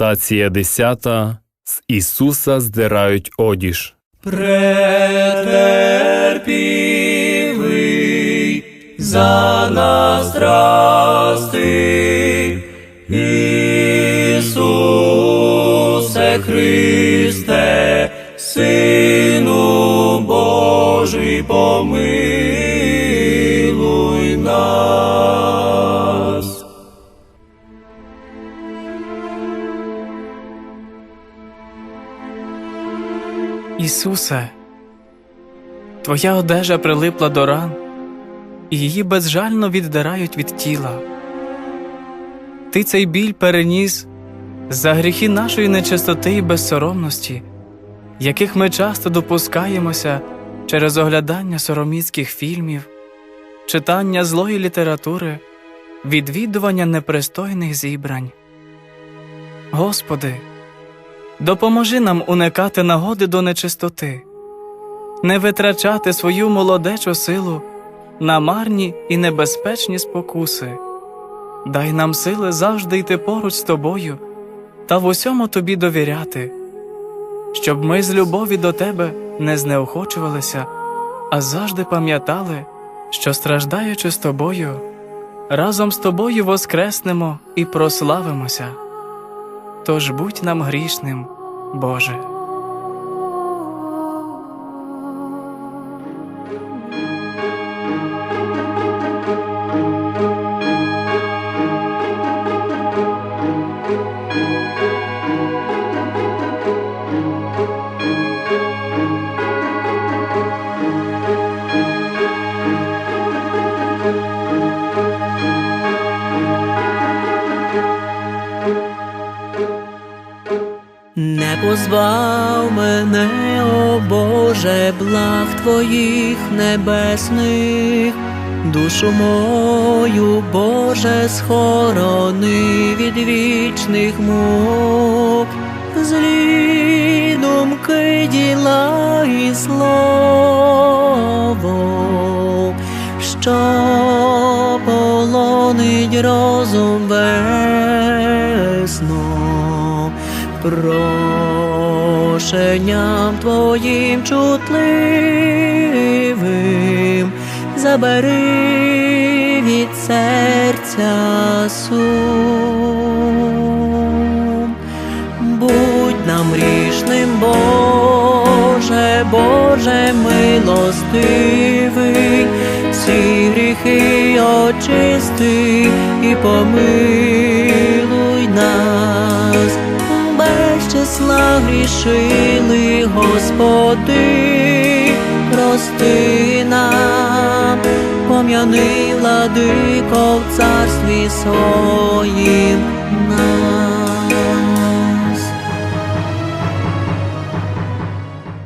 Ламентація 10. З Ісуса здирають одіж. претерпівий за нас страсти, Ісусе Христе, Сину Божий, помилуй Ісусе, Твоя одежа прилипла до ран, і її безжально віддирають від тіла. Ти цей біль переніс за гріхи нашої нечистоти і безсоромності, яких ми часто допускаємося через оглядання сороміцьких фільмів, читання злої літератури, відвідування непристойних зібрань. Господи, допоможи нам уникати нагоди до нечистоти, не витрачати свою молодечу силу на марні і небезпечні спокуси. Дай нам сили завжди йти поруч з тобою та в усьому тобі довіряти, щоб ми з любові до тебе не знеохочувалися, а завжди пам'ятали, що страждаючи з тобою, разом з тобою воскреснемо і прославимося. Тож будь нам грішним, Боже. Не позбав мене, о Боже, благ Твоїх небесних, душу мою, Боже, схорони від вічних мук, злі думки, діла і слово, що полонить розум весно прошенням твоїм чутливим, забери від серця сум. Будь нам грішним, Боже, Боже милостивий, всі гріхи очисти і помилуй числа грішили, Господи, прости нам, пом'яни владико в царстві своїм.